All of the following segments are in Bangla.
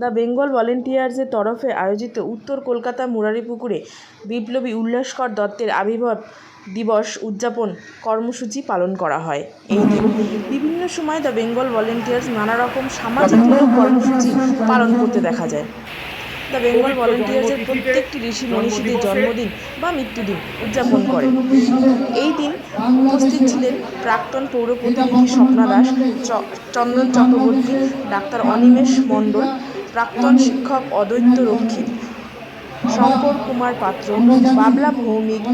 দ্য বেঙ্গল ভলেন্টিয়ার্সের তরফে আয়োজিত উত্তর কলকাতা মুরারিপুকুরে বিপ্লবী উল্লাসকর দত্তের আবির্ভাব দিবস উদযাপন কর্মসূচি পালন করা হয়। এই দিন বিভিন্ন সময় দ্য বেঙ্গল ভলেন্টিয়ার্স নানা রকম সামাজিকমূলক কর্মসূচি পালন করতে দেখা যায়। দ্য বেঙ্গল ভলেন্টিয়ার্সের প্রত্যেকটি ঋষি মনীষীদের জন্মদিন বা মৃত্যুদিন উদযাপন করে। এই দিন উপস্থিত ছিলেন প্রাক্তন পৌর প্রতিনিধি স্বপ্না দাস চন্দন চক্রবর্তী, ডাক্তার অনিমেষ মণ্ডল প্রাক্তন শিক্ষক অদ্বৈত রক্ষিত। শঙ্কর কুমার পাত্র, বাবলা ভৌমিক,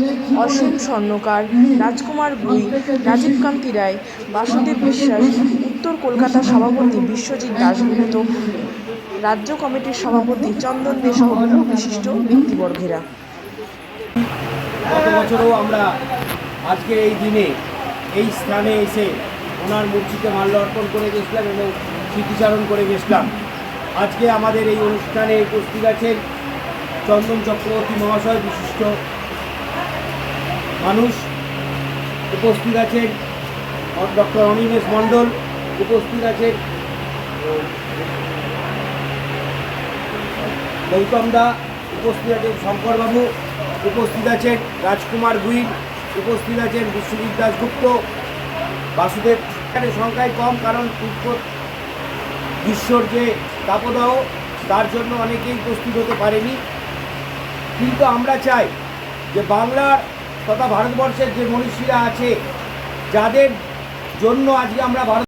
অসীম স্বর্ণকার, রাজকুমার গুই রাজীবকান্তি রায়, বাসুদেব বিশ্বাস, উত্তর কলকাতা সভাপতি বিশ্বজিৎ দাশগুপ্ত, রাজ্য কমিটির সভাপতি চন্দন দে সহ বিশিষ্ট ব্যক্তিবর্গেরা। গত বছরও আমরা আজকে এই দিনে এই স্থানে এসে ওনার মূর্তিতে মাল্য অর্পণ করে গেছিলাম এবং স্মৃতিচারণ করে গেছিলাম। আজকে আমাদের এই অনুষ্ঠানে উপস্থিত আছেন চন্দন চক্রবর্তী মহাশয়, বিশিষ্ট মানুষ। উপস্থিত আছেন ডক্টর অনিমেষ মণ্ডল। উপস্থিত আছেন গৌতম দা। উপস্থিত আছেন শঙ্করবাবু। উপস্থিত আছেন রাজকুমার গুইল উপস্থিত আছেন বিশ্বজিৎ দাসগুপ্ত বাসুদেব এখানে সংখ্যায় কম, কারণ বিশ্বর যে তাপদাহ তার জন্য অনেকেই প্রস্তুত হতে পারেনি। কিন্তু আমরা চাই যে বাংলার তথা ভারতবর্ষের যে মনীষীরা আছে, যাদের জন্য আজকে আমরা ভারত